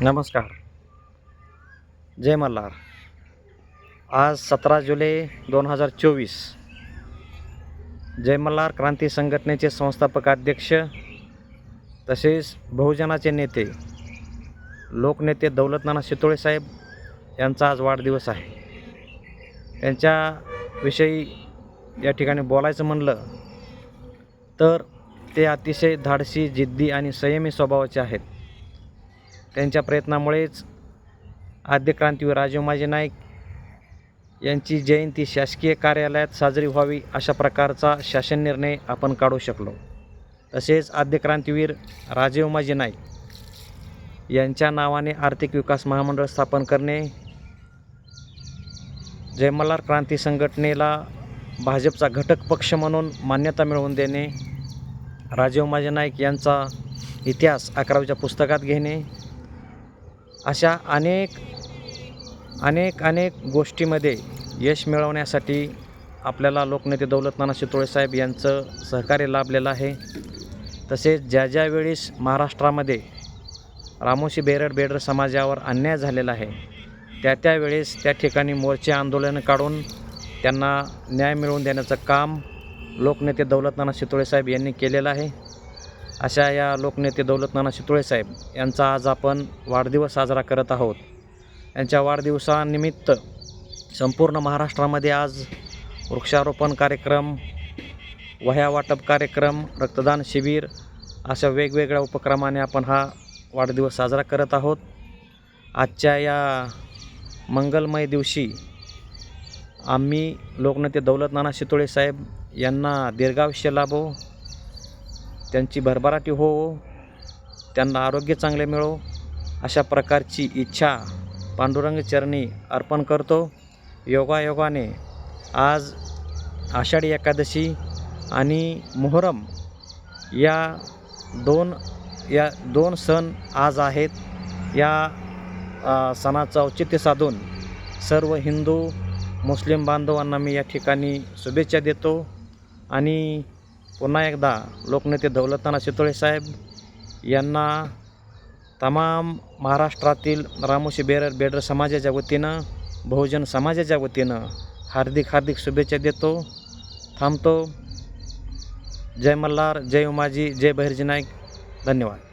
नमस्कार. जय मल्हार. आज सतरा जुलै दोन हजार चोवीस. जय मल्हार क्रांती संघटनेचे संस्थापक अध्यक्ष तसेच बहुजनाचे नेते लोकनेते दौलतनाना शितोळे साहेब यांचा आज वाढदिवस आहे. त्यांच्याविषयी या ठिकाणी बोलायचं म्हणलं तर ते अतिशय धाडसी जिद्दी आणि संयमी स्वभावाचे आहेत. त्यांच्या प्रयत्नामुळेच आद्य क्रांतीवीर राजीवमाजी नाईक यांची जयंती शासकीय कार्यालयात साजरी व्हावी अशा प्रकारचा शासन निर्णय आपण काढू शकलो. तसेच आद्य क्रांतीवीर राजीवमाजी नाईक यांच्या नावाने आर्थिक विकास महामंडळ स्थापन करणे जयमल्हार क्रांती संघटनेला भाजपचा घटक पक्ष म्हणून मान्यता मिळवून देणे राजीवमाजी नाईक यांचा इतिहास अकरावीच्या पुस्तकात घेणे अशा अनेक अनेक अनेक गोष्टीमध्ये यश मिळवण्यासाठी आपल्याला लोकनेते दौलतनाना शितोळे साहेब यांचं सहकार्य लाभलेलं आहे. तसेच ज्या ज्या वेळेस महाराष्ट्रामध्ये रामोशी बेरड बेडर समाजावर अन्याय झालेला आहे त्या त्यावेळेस त्या ठिकाणी मोर्चे आंदोलन काढून त्यांना न्याय मिळवून देण्याचं काम लोकनेते दौलतनाना शितोळे साहेब यांनी केलेलं आहे. अशा या लोकनेते दौलतनाना शितोळे साहेब यांचा आज आपण वाढदिवस साजरा करत आहोत. यांच्या वाढदिवसानिमित्त संपूर्ण महाराष्ट्रामध्ये आज वृक्षारोपण कार्यक्रम वह्या वाटप कार्यक्रम रक्तदान शिबिर अशा वेगवेगळ्या उपक्रमाने आपण हा वाढदिवस साजरा करत आहोत. आजच्या या मंगलमय दिवशी आम्ही लोकनेते दौलतनाना शितोळे साहेब यांना दीर्घायुष्य लाभो. त्यांची भरभराटी हो त्यांना आरोग्य चांगले मिळो अशा प्रकारची इच्छा पांडुरंग चरणी अर्पण करतो. योगायोगाने आज आषाढी एकादशी आणि मोहरम या दोन या दोन सण आज आहेत. या सणाचं औचित्य साधून सर्व हिंदू मुस्लिम बांधवांना मी या ठिकाणी शुभेच्छा देतो आणि पुन्हा एकदा लोकनेते दौलताना शितोळे साहेब यांना तमाम महाराष्ट्रातील रामोशी बेरर बेडर समाजाच्या वतीनं बहुजन समाजाच्या वतीनं हार्दिक हार्दिक शुभेच्छा देतो थांबतो. जय मल्हार जय उमाजी जय बहिर्जी नाईक. धन्यवाद.